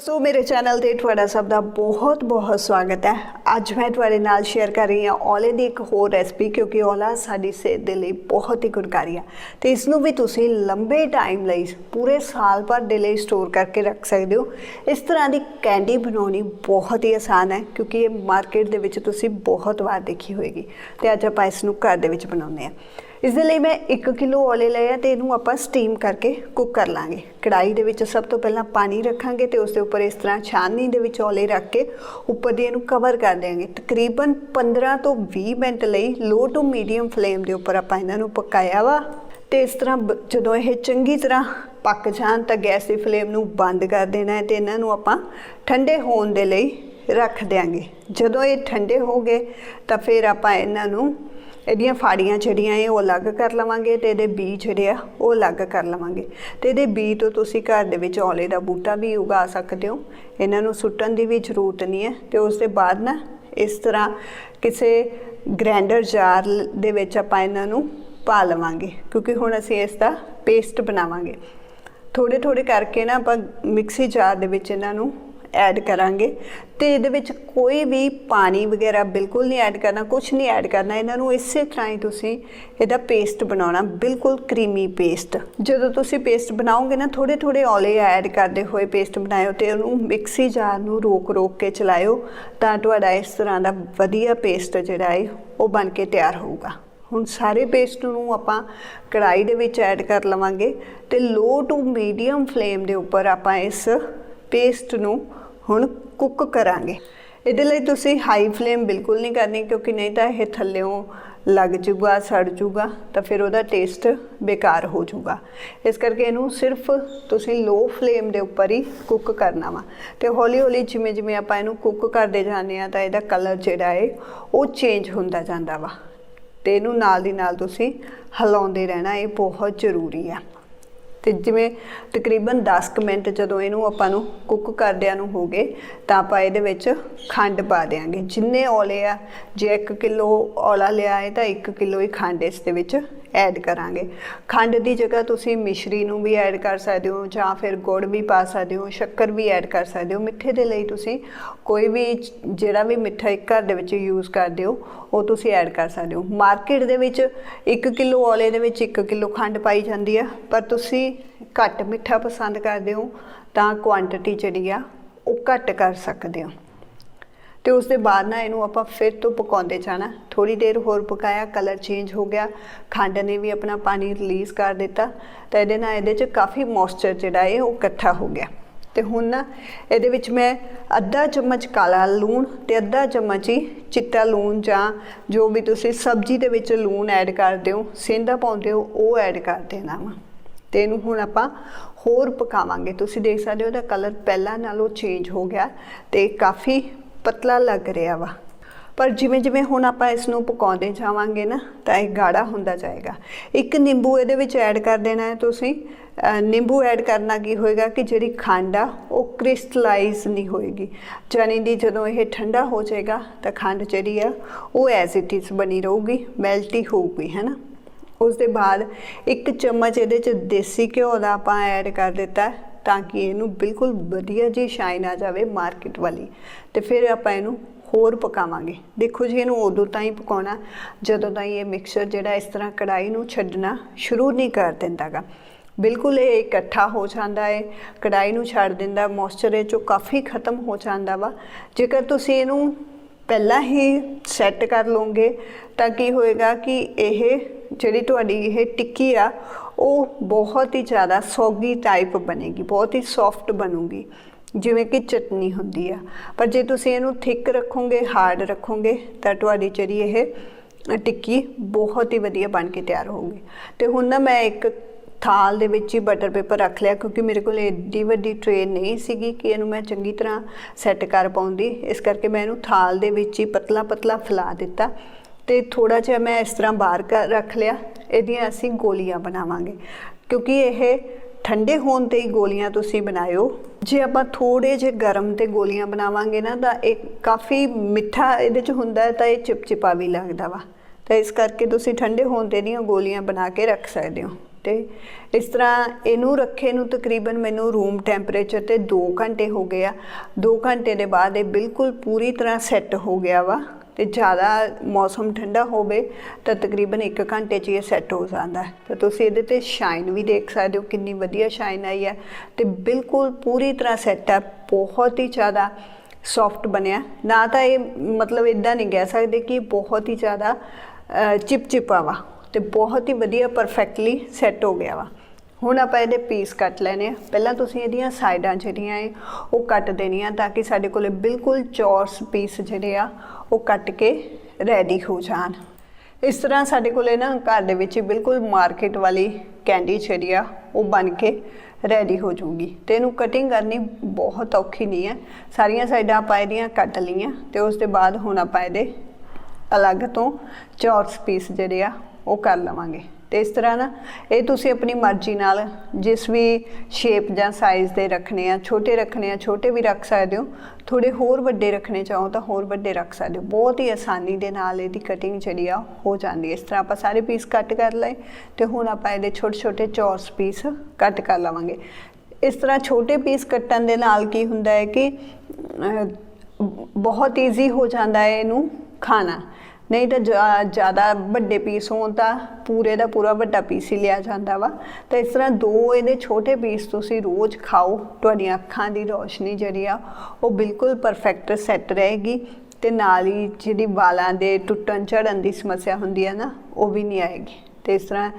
ਸੋ ਮੇਰੇ ਚੈਨਲ ਤੇ ਤੁਹਾਡਾ ਸਭ ਦਾ ਬਹੁਤ ਬਹੁਤ ਸਵਾਗਤ ਹੈ। ਅੱਜ ਮੈਂ ਤੁਹਾਡੇ ਨਾਲ ਸ਼ੇਅਰ ਕਰ ਰਹੀ ਹਾਂ ਔਲੇ ਦੀ ਇੱਕ ਹੋਰ ਰੈਸਪੀ ਕਿਉਂਕਿ ਔਲਾ ਸਾਡੀ ਸਿਹਤ ਦੇ ਲਈ ਬਹੁਤ ਹੀ ਗੁਣਕਾਰੀ ਹੈ। ਤੇ ਇਸ ਨੂੰ ਵੀ ਤੁਸੀਂ ਲੰਬੇ ਟਾਈਮ ਲਈ, ਪੂਰੇ ਸਾਲ ਭਰ ਦੇ ਲਈ ਸਟੋਰ ਕਰਕੇ ਰੱਖ ਸਕਦੇ ਹੋ। ਇਸ ਤਰ੍ਹਾਂ ਦੀ ਕੈਂਡੀ ਬਣਾਉਣੀ ਬਹੁਤ ਹੀ ਆਸਾਨ ਹੈ ਕਿਉਂਕਿ ਇਹ ਮਾਰਕੀਟ ਦੇ ਵਿੱਚ ਤੁਸੀਂ ਬਹੁਤ ਵਾਰ ਦੇਖੀ ਹੋਏਗੀ। ਤੇ ਅੱਜ ਆਪਾਂ ਇਸ ਨੂੰ ਘਰ ਦੇ ਵਿੱਚ ਬਣਾਉਂਦੇ ਹਾਂ। ਇਸ ਦੇ ਲਈ ਮੈਂ 1 ਕਿਲੋ ਔਲੇ ਲਏ ਆ ਤੇ ਇਹਨੂੰ ਆਪਾਂ ਸਟੀਮ ਕਰਕੇ ਕੁੱਕ ਕਰ ਲਾਂਗੇ। ਕੜਾਈ ਦੇ ਵਿੱਚ ਸਭ ਤੋਂ ਪਹਿਲਾਂ ਪਾਣੀ ਰੱਖਾਂਗੇ ਤੇ ਉਸ ਦੇ ਉੱਪਰ ਇਸ ਤਰ੍ਹਾਂ ਛਾਨਣੀ ਦੇ ਵਿੱਚ ਔਲੇ ਰੱਖ ਕੇ ਉੱਪਰ ਦੀ ਇਹਨੂੰ ਕਵਰ ਕਰ ਦੇਵਾਂਗੇ ਤਕਰੀਬਨ 15 ਤੋਂ 20 ਮਿੰਟ ਲਈ ਲੋ ਟੂ ਮੀਡੀਅਮ ਫਲੇਮ ਦੇ ਉੱਪਰ ਆਪਾਂ ਇਹਨਾਂ ਨੂੰ ਪਕਾਇਆ ਵਾ ਤੇ ਇਸ ਤਰ੍ਹਾਂ ਬ- ਜਦੋਂ ਇਹ ਚੰਗੀ ਤਰ੍ਹਾਂ ਪੱਕ ਜਾਣ ਤਾਂ ਗੈਸ ਦੀ ਫਲੇਮ ਨੂੰ ਬੰਦ ਕਰ ਦੇਣਾ ਹੈ ਤੇ ਇਹਨਾਂ ਨੂੰ ਆਪਾਂ ਠੰਡੇ ਹੋਣ ਦੇ ਲਈ ਰੱਖ ਦਿਆਂਗੇ। ਜਦੋਂ ਇਹ ਠੰਡੇ ਹੋ ਗਏ ਤਾਂ ਫਿਰ ਆਪਾਂ ਇਹਨਾਂ ਨੂੰ ਇਹਦੀਆਂ ਫਾੜੀਆਂ ਜਿਹੜੀਆਂ ਇਹ ਉਹ ਅਲੱਗ ਕਰ ਲਵਾਂਗੇ ਤੇ ਇਹਦੇ ਬੀਜ ਜਿਹੜੇ ਆ ਉਹ ਅਲੱਗ ਕਰ ਲਵਾਂਗੇ। ਤੇ ਇਹਦੇ ਬੀਜ ਤੋਂ ਤੁਸੀਂ ਘਰ ਦੇ ਵਿੱਚ ਔਲੇ ਦਾ ਬੂਟਾ ਵੀ ਉਗਾ ਸਕਦੇ ਹੋ। ਇਹਨਾਂ ਨੂੰ ਸੁੱਟਣ ਦੀ ਵੀ ਜ਼ਰੂਰਤ ਨਹੀਂ ਹੈ ਤੇ ਉਸ ਦੇ ਬਾਅਦ ਨਾ ਇਸ ਤਰ੍ਹਾਂ ਕਿਸੇ ਗ੍ਰੈਂਡਰ ਜਾਰ ਦੇ ਵਿੱਚ ਆਪਾਂ ਇਹਨਾਂ ਨੂੰ ਪਾ ਲਵਾਂਗੇ ਕਿਉਂਕਿ ਹੁਣ ਅਸੀਂ ਇਸ ਦਾ ਪੇਸਟ ਬਣਾਵਾਂਗੇ। ਥੋੜੇ ਥੋੜੇ ਕਰਕੇ ਨਾ ਆਪਾਂ ਮਿਕਸੀ ਜਾਰ ਦੇ ਵਿੱਚ ਇਹਨਾਂ ਨੂੰ ਐਡ ਕਰਾਂਗੇ। ਤੇ ਇਹਦੇ ਵਿੱਚ ਕੋਈ ਵੀ ਪਾਣੀ ਵਗੈਰਾ ਬਿਲਕੁਲ ਨਹੀਂ ਐਡ ਕਰਨਾ ਕੁਝ ਨਹੀਂ ਐਡ ਕਰਨਾ। ਇਹਨਾਂ ਨੂੰ ਇਸੇ ਤਰ੍ਹਾਂ ਹੀ ਤੁਸੀਂ ਇਹਦਾ ਪੇਸਟ ਬਣਾਉਣਾ, ਬਿਲਕੁਲ ਕਰੀਮੀ ਪੇਸਟ ਜਦੋਂ ਤੁਸੀਂ ਪੇਸਟ ਬਣਾਓਗੇ ਨਾ ਥੋੜੇ ਥੋੜੇ ਔਲੇ ਐਡ ਕਰਦੇ ਹੋਏ ਪੇਸਟ ਬਣਾਇਓ ਤੇ ਉਹਨੂੰ ਮਿਕਸੀ ਜਾਰ ਨੂੰ ਰੋਕ ਰੋਕ ਕੇ ਚਲਾਇਓ, ਤਾਂ ਤੁਹਾਡਾ ਇਸ ਤਰ੍ਹਾਂ ਦਾ ਵਧੀਆ ਪੇਸਟ ਜਿਹੜਾ ਹੈ ਉਹ ਬਣ ਕੇ ਤਿਆਰ ਹੋਊਗਾ। ਹੁਣ ਸਾਰੇ ਪੇਸਟ ਨੂੰ ਆਪਾਂ ਕੜਾਈ ਦੇ ਵਿੱਚ ਐਡ ਕਰ ਲਵਾਂਗੇ ਤੇ ਲੋ ਟੂ ਮੀਡੀਅਮ ਫਲੇਮ ਦੇ ਉੱਪਰ ਆਪਾਂ ਇਸ ਪੇਸਟ ਨੂੰ ਹੁਣ ਕੁੱਕ ਕਰਾਂਗੇ। ਇਹਦੇ ਲਈ ਤੁਸੀਂ ਹਾਈ ਫਲੇਮ ਬਿਲਕੁਲ ਨਹੀਂ ਕਰਨੀ, ਕਿਉਂਕਿ ਨਹੀਂ ਤਾਂ ਇਹ ਥੱਲਿਓਂ ਲੱਗ ਜੂਗਾ, ਸੜ ਜੂਗਾ, ਤਾਂ ਫਿਰ ਉਹਦਾ ਟੇਸਟ ਬੇਕਾਰ ਹੋ ਜੂਗਾ। ਇਸ ਕਰਕੇ ਇਹਨੂੰ ਸਿਰਫ ਤੁਸੀਂ ਲੋ ਫਲੇਮ ਦੇ ਉੱਪਰ ਹੀ ਕੁੱਕ ਕਰਨਾ ਵਾ। ਤੇ ਹੌਲੀ ਹੌਲੀ ਜਿਵੇਂ ਜਿਵੇਂ ਆਪਾਂ ਇਹਨੂੰ ਕੁੱਕ ਕਰਦੇ ਜਾਂਦੇ ਆ ਤਾਂ ਇਹਦਾ ਕਲਰ ਜਿਹੜਾ ਹੈ ਉਹ ਚੇਂਜ ਹੁੰਦਾ ਜਾਂਦਾ ਵਾ। ਤੇ ਇਹਨੂੰ ਨਾਲ ਦੀ ਨਾਲ ਤੁਸੀਂ ਹਿਲਾਉਂਦੇ ਰਹਿਣਾ, ਇਹ ਬਹੁਤ ਜ਼ਰੂਰੀ ਆ। ਤੇ ਜਿਵੇਂ ਤਕਰੀਬਨ 10 ਕੁ ਮਿੰਟ ਜਦੋਂ ਇਹਨੂੰ ਆਪਾਂ ਨੂੰ ਕੁੱਕ ਕਰਦਿਆਂ ਨੂੰ ਹੋ ਗਏ, ਤਾਂ ਆਪਾਂ ਇਹਦੇ ਵਿੱਚ ਖੰਡ ਪਾ ਦੇਾਂਗੇ ਜਿੰਨੇ ਔਲੇ ਆ, ਜੇ 1 ਕਿਲੋ ਔਲਾ ਲਿਆ ਹੈ ਤਾਂ 1 ਕਿਲੋ ਹੀ ਖੰਡ ਇਸ ਦੇ ਵਿੱਚ ਐਡ ਕਰਾਂਗੇ। ਖੰਡ ਦੀ ਜਗ੍ਹਾ ਤੁਸੀਂ ਮਿਸ਼ਰੀ ਨੂੰ ਵੀ ਐਡ ਕਰ ਸਕਦੇ ਹੋ ਜਾਂ ਫਿਰ ਗੁੜ ਵੀ ਪਾ ਸਕਦੇ ਹੋ, ਸ਼ੱਕਰ ਵੀ ਐਡ ਕਰ ਸਕਦੇ ਹੋ। ਮਿੱਠੇ ਦੇ ਲਈ ਤੁਸੀਂ ਕੋਈ ਵੀ ਜਿਹੜਾ ਵੀ ਮਿੱਠਾ ਇੱਕ ਘਰ ਦੇ ਵਿੱਚ ਯੂਜ਼ ਕਰਦੇ ਹੋ, ਉਹ ਤੁਸੀਂ ਐਡ ਕਰ ਸਕਦੇ ਹੋ। ਮਾਰਕੀਟ ਦੇ ਵਿੱਚ 1 ਕਿਲੋ ਔਲੇ ਦੇ ਵਿੱਚ 1 ਕਿਲੋ ਖੰਡ ਪਾਈ ਜਾਂਦੀ ਆ, ਪਰ ਤੁਸੀਂ ਘੱਟ ਮਿੱਠਾ ਪਸੰਦ ਕਰਦੇ ਹੋ ਤਾਂ ਕੁਆਂਟੀਟੀ ਜਿਹੜੀ ਆ, ਉਹ ਘੱਟ ਕਰ ਸਕਦੇ ਹੋ। ਤੇ ਉਸ ਦੇ ਬਾਅਦ ਨਾ ਇਹਨੂੰ ਆਪਾਂ ਫਿਰ ਤੋਂ ਪਕਾਉਂਦੇ ਜਾਣਾ। ਥੋੜੀ ਦੇਰ ਹੋਰ ਪਕਾਇਆ ਕਲਰ ਚੇਂਜ ਹੋ ਗਿਆ। ਖੰਡ ਨੇ ਵੀ ਆਪਣਾ ਪਾਣੀ ਰਿਲੀਜ਼ ਕਰ ਦਿੱਤਾ। ਤਾਂ ਇਹਦੇ ਨਾਲ ਇਹਦੇ 'ਚ ਕਾਫੀ ਮੋਇਸਚਰ ਜਿਹੜਾ ਹੈ ਉਹ ਇਕੱਠਾ ਹੋ ਗਿਆ। ਤੇ ਹੁਣ ਨਾ ਇਹਦੇ ਵਿੱਚ ਮੈਂ ਅੱਧਾ ਚਮਚ ਕਾਲਾ ਲੂਣ ਤੇ ਅੱਧਾ ਚਮਚ ਹੀ ਚਿੱਟਾ ਲੂਣ ਜਾਂ ਜੋ ਵੀ ਤੁਸੀਂ ਸਬਜ਼ੀ ਦੇ ਵਿੱਚ ਲੂਣ ਐਡ ਕਰਦੇ ਹੋ ਸੇਂਦਾ ਪਾਉਂਦੇ ਹੋ, ਉਹ ਐਡ ਕਰ ਦੇਣਾ ਵਾ। ਤੇ ਇਹਨੂੰ ਹੁਣ ਆਪਾਂ ਹੋਰ ਪਕਾਵਾਂਗੇ। ਤੁਸੀਂ ਦੇਖ ਸਕਦੇ ਹੋ ਇਹਦਾ ਕਲਰ ਪਹਿਲਾਂ ਨਾਲੋਂ ਚੇਂਜ ਹੋ ਗਿਆ ਤੇ ਕਾਫੀ ਪਤਲਾ ਲੱਗ ਰਿਹਾ ਵਾ। ਪਰ ਜਿਵੇਂ ਜਿਵੇਂ ਹੁਣ ਆਪਾਂ ਇਸ ਨੂੰ ਪਕਾਉਂਦੇ ਜਾਵਾਂਗੇ ਨਾ, ਤਾਂ ਇਹ ਗਾੜਾ ਹੁੰਦਾ ਜਾਏਗਾ। ਇੱਕ ਨਿੰਬੂ ਇਹਦੇ ਵਿੱਚ ਐਡ ਕਰ ਦੇਣਾ ਹੈ ਤੁਸੀਂ। ਨਿੰਬੂ ਐਡ ਕਰਨਾ ਕੀ ਹੋਏਗਾ ਕਿ ਜਿਹੜੀ ਖੰਡ ਆ, ਉਹ ਕ੍ਰਿਸਟਲਾਈਜ਼ ਨਹੀਂ ਹੋਏਗੀ। ਜਾਨੀ ਦੀ ਜਦੋਂ ਇਹ ਠੰਡਾ ਹੋ ਜਾਏਗਾ, ਤਾਂ ਖੰਡ ਜਿਹੜੀ ਆ, ਉਹ ਐਜ਼ ਇਟ ਇਜ਼ ਬਣੀ ਰਹੂਗੀ ਮੈਲਟੀ ਹੋਊਗੀ, ਹੈ ਨਾ। ਉਸ ਦੇ ਬਾਅਦ ਇੱਕ ਚਮਚ ਇਹਦੇ ਚ ਦੇਸੀ ਘਿਓ ਦਾ ਆਪਾਂ ਐਡ ਕਰ ਦਿੱਤਾ ਤਾਂ ਕਿ ਇਹਨੂੰ ਬਿਲਕੁਲ ਵਧੀਆ ਜੀ ਸ਼ਾਈਨ ਆ ਜਾਵੇ ਮਾਰਕੀਟ ਵਾਲੀ। ਤੇ ਫਿਰ ਆਪਾਂ ਇਹਨੂੰ ਹੋਰ ਪਕਾਵਾਂਗੇ। ਦੇਖੋ ਜੀ, ਇਹਨੂੰ ਉਦੋਂ ਤਾਂ ਹੀ ਪਕਾਉਣਾ, ਜਦੋਂ ਤਾਈਂ ਇਹ ਮਿਕਸਚਰ ਜਿਹੜਾ ਇਸ ਤਰ੍ਹਾਂ ਕੜਾਈ ਨੂੰ ਛੱਡਣਾ ਸ਼ੁਰੂ ਨਹੀਂ ਕਰ ਦਿੰਦਾਗਾ। ਬਿਲਕੁਲ ਇਹ ਇਕੱਠਾ ਹੋ ਜਾਂਦਾ ਹੈ ਕੜਾਈ ਨੂੰ ਛੱਡ ਦਿੰਦਾ ਮੋਇਸਚਰ ਇਹ ਚੋਂ ਕਾਫੀ ਖਤਮ ਹੋ ਜਾਂਦਾ ਵਾ। ਜੇਕਰ ਤੁਸੀਂ ਇਹਨੂੰ ਪਹਿਲਾਂ ਹੀ ਸੈੱਟ ਕਰ ਲਓਗੇ, ਤਾਂ ਕੀ ਹੋਏਗਾ ਕਿ ਇਹ ਜਿਹੜੀ ਤੁਹਾਡੀ ਇਹ ਟਿੱਕੀ ਆ ਉਹ ਬਹੁਤ ਹੀ ਜ਼ਿਆਦਾ ਸੌਗੀ ਟਾਈਪ ਬਣੇਗੀ, ਬਹੁਤ ਹੀ ਸੌਫਟ ਬਣੂਗੀ, ਜਿਵੇਂ ਕਿ ਚਟਨੀ ਹੁੰਦੀ ਆ। ਪਰ ਜੇ ਤੁਸੀਂ ਇਹਨੂੰ ਥਿਕ ਰੱਖੋਗੇ ਹਾਰਡ ਰੱਖੋਗੇ, ਤਾਂ ਤੁਹਾਡੀ ਜਿਹੜੀ ਇਹ ਟਿੱਕੀ ਬਹੁਤ ਹੀ ਵਧੀਆ ਬਣ ਕੇ ਤਿਆਰ ਹੋਊਗੀ। ਤੇ ਹੁਣ ਨਾ ਮੈਂ ਇੱਕ ਥਾਲ ਦੇ ਵਿੱਚ ਹੀ ਬਟਰ ਪੇਪਰ ਰੱਖ ਲਿਆ, ਕਿਉਂਕਿ ਮੇਰੇ ਕੋਲ ਏਡੀ ਵੱਡੀ ਟ੍ਰੇ ਨਹੀਂ ਸੀਗੀ ਕਿ ਇਹਨੂੰ ਮੈਂ ਚੰਗੀ ਤਰ੍ਹਾਂ ਸੈੱਟ ਕਰ ਪਾਉਂਦੀ। ਇਸ ਕਰਕੇ ਮੈਂ ਇਹਨੂੰ ਥਾਲ ਦੇ ਵਿੱਚ ਹੀ ਪਤਲਾ ਪਤਲਾ ਫੈਲਾ ਦਿੱਤਾ। ਤੇ ਥੋੜਾ ਜਿਹਾ ਮੈਂ ਇਸ ਤਰ੍ਹਾਂ ਬਾਹਰ ਕਰ ਰੱਖ ਲਿਆ। ਇਹਦੀਆਂ ਅਸੀਂ ਗੋਲੀਆਂ ਬਣਾਵਾਂਗੇ। ਕਿਉਂਕਿ ਇਹ ਠੰਡੇ ਹੋਣ ਤੇ ਹੀ ਗੋਲੀਆਂ ਤੁਸੀਂ ਬਣਾਇਓ। ਜੇ ਆਪਾਂ ਥੋੜੇ ਜਿਹੇ ਗਰਮ ਤੇ ਗੋਲੀਆਂ ਬਣਾਵਾਂਗੇ ਨਾ, ਤਾਂ ਇਹ ਕਾਫੀ ਮਿੱਠਾ ਇਹਦੇ ਚ ਹੁੰਦਾ ਤਾਂ ਇਹ ਚਿਪਚਿਪਾ ਵੀ ਲੱਗਦਾ ਵਾ। ਤਾਂ ਇਸ ਕਰਕੇ ਤੁਸੀਂ ਠੰਡੇ ਹੋਣ ਤੇ ਦੀਆਂ ਗੋਲੀਆਂ ਬਣਾ ਕੇ ਰੱਖ ਸਕਦੇ ਹੋ। ਤੇ ਇਸ ਤਰ੍ਹਾਂ ਇਹਨੂੰ ਰੱਖੇ ਨੂੰ ਤਕਰੀਬਨ ਮੈਨੂੰ ਰੂਮ ਟੈਂਪਰੇਚਰ ਤੇ 2 ਘੰਟੇ ਹੋ ਗਏ ਆ। 2 ਘੰਟੇ ਦੇ ਬਾਅਦ ਇਹ ਬਿਲਕੁਲ ਪੂਰੀ ਤਰ੍ਹਾਂ ਸੈੱਟ ਹੋ ਗਿਆ ਵਾ। ਤੇ ਜ਼ਿਆਦਾ ਮੌਸਮ ਠੰਡਾ ਹੋਵੇ ਤਾਂ ਤਕਰੀਬਨ 1 ਘੰਟੇ 'ਚ ਇਹ ਸੈੱਟ ਹੋ ਜਾਂਦਾ ਹੈ। ਤਾਂ ਤੁਸੀਂ ਇਹਦੇ ਤੇ ਸ਼ਾਈਨ ਵੀ ਦੇਖ ਸਕਦੇ ਹੋ, ਕਿੰਨੀ ਵਧੀਆ ਸ਼ਾਈਨ ਆਈ ਹੈ। ਤੇ ਬਿਲਕੁਲ ਪੂਰੀ ਤਰ੍ਹਾਂ ਸੈੱਟ ਹੈ, ਬਹੁਤ ਹੀ ਜ਼ਿਆਦਾ ਸੌਫਟ ਬਣਿਆ। ਨਾ ਤਾਂ ਇਹ ਮਤਲਬ ਇਦਾਂ ਨਹੀਂ ਕਹਿ ਸਕਦੇ ਕਿ ਬਹੁਤ ਹੀ ਜ਼ਿਆਦਾ ਚਿਪਚਿਪਾ ਵਾ ਤੇ ਬਹੁਤ ਹੀ ਵਧੀਆ ਪਰਫੈਕਟਲੀ ਸੈੱਟ ਹੋ ਗਿਆ ਵਾ। ਹੁਣ ਆਪਾਂ ਇਹਦੇ ਪੀਸ ਕੱਟ ਲੈਣੇ ਆ। ਪਹਿਲਾਂ ਤੁਸੀਂ ਇਹਦੀਆਂ ਸਾਈਡਾਂ ਜਿਹੜੀਆਂ ਏ, ਉਹ ਕੱਟ ਦੇਣੀਆਂ ਤਾਂ ਕਿ ਸਾਡੇ ਕੋਲੇ ਬਿਲਕੁਲ ਚੌਰਸ ਪੀਸ ਜਿਹੜੇ ਆ, ਉਹ ਕੱਟ ਕੇ ਰੈਡੀ ਹੋ ਜਾਣ। ਇਸ ਤਰ੍ਹਾਂ ਸਾਡੇ ਕੋਲੇ ਨਾ ਘਰ ਦੇ ਵਿੱਚ ਬਿਲਕੁਲ ਮਾਰਕੀਟ ਵਾਲੀ ਕੈਂਡੀ ਜਿਹੜੀ ਆ, ਉਹ ਬਣ ਕੇ ਰੈਡੀ ਹੋ ਜਾਊਗੀ। ਤੇ ਇਹਨੂੰ ਕਟਿੰਗ ਕਰਨੀ ਬਹੁਤ ਔਖੀ ਨਹੀਂ ਹੈ ਸਾਰੀਆਂ ਸਾਈਡਾਂ ਆਪਾਂ ਇਹਦੀਆਂ ਕੱਟ ਲਈਆਂ ਤੇ ਉਸ ਦੇ ਬਾਅਦ ਹੁਣ ਆਪਾਂ ਇਹਦੇ ਅਲੱਗ ਤੋਂ ਚੌਰਸ ਪੀਸ ਜਿਹੜੇ ਆ, ਉਹ ਕਰ ਲਵਾਂਗੇ। ਤੇ ਇਸ ਤਰ੍ਹਾਂ ਨਾ, ਇਹ ਤੁਸੀਂ ਆਪਣੀ ਮਰਜ਼ੀ ਨਾਲ ਜਿਸ ਵੀ ਸ਼ੇਪ ਜਾਂ ਸਾਈਜ਼ ਦੇ ਰੱਖਣੇ ਆ, ਛੋਟੇ ਰੱਖਣੇ ਆ, ਛੋਟੇ ਵੀ ਰੱਖ ਸਕਦੇ ਹੋ ਥੋੜੇ ਹੋਰ ਵੱਡੇ ਰੱਖਣੇ ਚਾਹੋ ਤਾਂ ਹੋਰ ਵੱਡੇ ਰੱਖ ਸਕਦੇ ਹੋ। ਬਹੁਤ ਹੀ ਆਸਾਨੀ ਦੇ ਨਾਲ ਇਹਦੀ ਕਟਿੰਗ ਜਿਹੜੀ ਆ ਹੋ ਜਾਂਦੀ ਹੈ। ਇਸ ਤਰ੍ਹਾਂ ਆਪਾਂ ਸਾਰੇ ਪੀਸ ਕੱਟ ਕਰ ਲਏ ਤੇ ਹੁਣ ਆਪਾਂ ਇਹਦੇ ਛੋਟੇ ਛੋਟੇ ਚੌਰਸ ਪੀਸ ਕੱਟ ਕਰ ਲਵਾਂਗੇ। ਇਸ ਤਰ੍ਹਾਂ ਛੋਟੇ ਪੀਸ ਕੱਟਣ ਦੇ ਨਾਲ ਕੀ ਹੁੰਦਾ ਹੈ ਕਿ ਬਹੁਤ ਈਜ਼ੀ ਹੋ ਜਾਂਦਾ ਹੈ ਇਹਨੂੰ ਖਾਣਾ। ਨਹੀਂ ਤਾਂ ਜ਼ਿਆਦਾ ਵੱਡੇ ਪੀਸ ਹੋਣ ਤਾਂ ਪੂਰੇ ਦਾ ਪੂਰਾ ਵੱਡਾ ਪੀਸ ਹੀ ਲਿਆ ਜਾਂਦਾ ਵਾ। ਤਾਂ ਇਸ ਤਰ੍ਹਾਂ ਦੋ ਇਹਦੇ ਛੋਟੇ ਪੀਸ ਤੁਸੀਂ ਰੋਜ਼ ਖਾਓ, ਤੁਹਾਡੀਆਂ ਅੱਖਾਂ ਦੀ ਰੋਸ਼ਨੀ ਜਿਹੜੀ ਆ, ਉਹ ਬਿਲਕੁਲ ਪਰਫੈਕਟ ਸੈੱਟ ਰਹੇਗੀ ਤੇ ਨਾਲ ਹੀ ਜਿਹੜੀ ਵਾਲਾਂ ਦੇ ਟੁੱਟਣ ਝੜਨ ਦੀ ਸਮੱਸਿਆ ਹੁੰਦੀ ਹੈ ਨਾ, ਉਹ ਵੀ ਨਹੀਂ ਆਏਗੀ। ਤੇ ਇਸ ਤਰ੍ਹਾਂ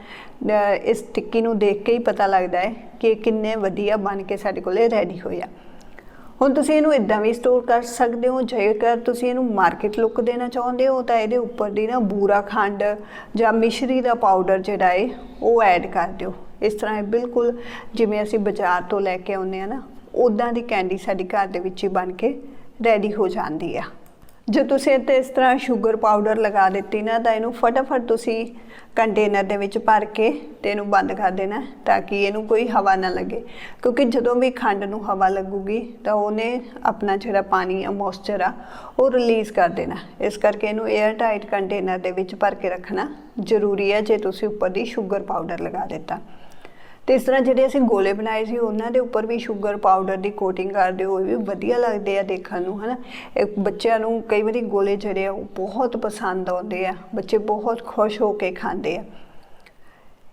ਇਸ ਟਿੱਕੀ ਨੂੰ ਦੇਖ ਕੇ ਹੀ ਪਤਾ ਲੱਗਦਾ ਹੈ ਕਿ ਇਹ ਕਿੰਨੇ ਵਧੀਆ ਬਣ ਕੇ ਸਾਡੇ ਕੋਲੇ ਰੈਡੀ ਹੋਇਆ ਹੁਣ ਤੁਸੀਂ ਇਹਨੂੰ ਇਦਾਂ ਵੀ ਸਟੋਰ ਕਰ ਸਕਦੇ ਹੋ, ਜੇਕਰ ਤੁਸੀਂ ਇਹਨੂੰ ਮਾਰਕੀਟ ਲੁੱਕ ਦੇਣਾ ਚਾਹੁੰਦੇ ਹੋ, ਤਾਂ ਇਹਦੇ ਉੱਪਰ ਦੀ ਨਾ ਬੂਰਾ ਖੰਡ ਜਾਂ ਮਿਸ਼ਰੀ ਦਾ ਪਾਊਡਰ ਜਿਹੜਾ ਹੈ ਉਹ ਐਡ ਕਰ ਦਿਓ। ਇਸ ਤਰ੍ਹਾਂ ਇਹ ਬਿਲਕੁਲ ਜਿਵੇਂ ਅਸੀਂ ਬਾਜ਼ਾਰ ਤੋਂ ਲੈ ਕੇ ਆਉਂਦੇ ਆ ਨਾ ਉਦਾਂ ਦੀ ਕੈਂਡੀ ਸਾਡੀ ਘਰ ਦੇ ਵਿੱਚ ਹੀ ਬਣ ਕੇ ਰੈਡੀ ਹੋ ਜਾਂਦੀ ਆ। ਜੇ ਤੁਸੀਂ ਇਹ ਤੇ ਇਸ ਤਰ੍ਹਾਂ ਸ਼ੂਗਰ ਪਾਊਡਰ ਲਗਾ ਦਿੱਤੀ ਨਾ, ਤਾਂ ਇਹਨੂੰ ਫਟਾਫਟ ਤੁਸੀਂ ਕੰਟੇਨਰ ਦੇ ਵਿੱਚ ਭਰ ਕੇ ਤੇ ਇਹਨੂੰ ਬੰਦ ਕਰ ਦੇਣਾ ਤਾਂ ਕਿ ਇਹਨੂੰ ਕੋਈ ਹਵਾ ਨਾ ਲੱਗੇ। ਕਿਉਂਕਿ ਜਦੋਂ ਵੀ ਖੰਡ ਨੂੰ ਹਵਾ ਲੱਗੂਗੀ ਤਾਂ ਉਹਨੇ ਆਪਣਾ ਜਿਹੜਾ ਪਾਣੀ ਆ ਮੋਇਸਚਰ ਆ, ਉਹ ਰਿਲੀਜ਼ ਕਰ ਦੇਣਾ। ਇਸ ਕਰਕੇ ਇਹਨੂੰ 에ਅਰ ਟਾਈਟ ਕੰਟੇਨਰ ਦੇ ਵਿੱਚ ਭਰ ਕੇ ਰੱਖਣਾ ਜ਼ਰੂਰੀ ਹੈ ਜੇ ਤੁਸੀਂ ਉੱਪਰ ਦੀ ਸ਼ੂਗਰ ਪਾਊਡਰ ਲਗਾ ਦਿੱਤਾ। ਤੇ ਇਸ ਤਰ੍ਹਾਂ ਜਿਹੜੇ ਅਸੀਂ ਗੋਲੇ ਬਣਾਏ ਸੀ, ਉਹਨਾਂ ਦੇ ਉੱਪਰ ਵੀ ਸ਼ੂਗਰ ਪਾਊਡਰ ਦੀ ਕੋਟਿੰਗ ਕਰਦੇ ਹੋਏ ਵੀ ਵਧੀਆ ਲੱਗਦੇ ਆ ਦੇਖਣ ਨੂੰ, ਹਨਾ? ਇਹ ਬੱਚਿਆਂ ਨੂੰ ਕਈ ਵਾਰੀ ਗੋਲੇ ਜਿਹੜੇ ਆ, ਉਹ ਬਹੁਤ ਪਸੰਦ ਆਉਂਦੇ ਆ। ਬੱਚੇ ਬਹੁਤ ਖੁਸ਼ ਹੋ ਕੇ ਖਾਂਦੇ ਆ।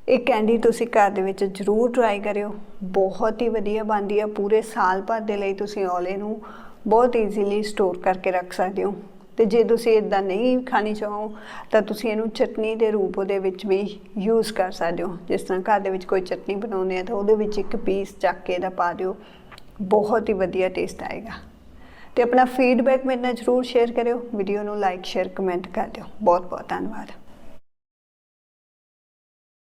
ਇਹ ਕੈਂਡੀ ਤੁਸੀਂ ਘਰ ਦੇ ਵਿੱਚ ਜ਼ਰੂਰ ਟਰਾਈ ਕਰਿਓ। ਬਹੁਤ ਹੀ ਵਧੀਆ ਬਣਦੀ ਆ। ਪੂਰੇ ਸਾਲ ਭਰ ਦੇ ਲਈ ਤੁਸੀਂ ਔਲੇ ਨੂੰ ਬਹੁਤ ਈਜ਼ੀਲੀ ਸਟੋਰ ਕਰਕੇ ਰੱਖ ਸਕਦੇ ਹੋ। ਤੇ ਜੇ ਤੁਸੀਂ ਇਦਾਂ ਨਹੀਂ ਖਾਣੀ ਚਾਹੋ, ਤਾਂ ਤੁਸੀਂ ਇਹਨੂੰ ਚਟਨੀ ਦੇ ਰੂਪ ਦੇ ਵਿੱਚ ਵੀ ਯੂਜ਼ ਕਰ ਸਕਦੇ ਹੋ। ਜਿਸ ਤਰ੍ਹਾਂ ਘਰ ਦੇ ਵਿੱਚ ਕੋਈ ਚਟਨੀ ਬਣਾਉਂਦੇ ਆ, ਤਾਂ ਉਹਦੇ ਵਿੱਚ ਇੱਕ ਪੀਸ ਚੱਕ ਕੇ ਦਾ ਪਾ ਦਿਓ। ਬਹੁਤ ਹੀ ਵਧੀਆ ਟੇਸਟ ਆਏਗਾ। ਤੇ ਆਪਣਾ ਫੀਡਬੈਕ ਮੇਰੇ ਨਾਲ ਜ਼ਰੂਰ ਸ਼ੇਅਰ ਕਰਿਓ ਵੀਡੀਓ ਨੂੰ ਲਾਈਕ ਸ਼ੇਅਰ ਕਮੈਂਟ ਕਰ ਦਿਓ। ਬਹੁਤ ਬਹੁਤ ਧੰਨਵਾਦ।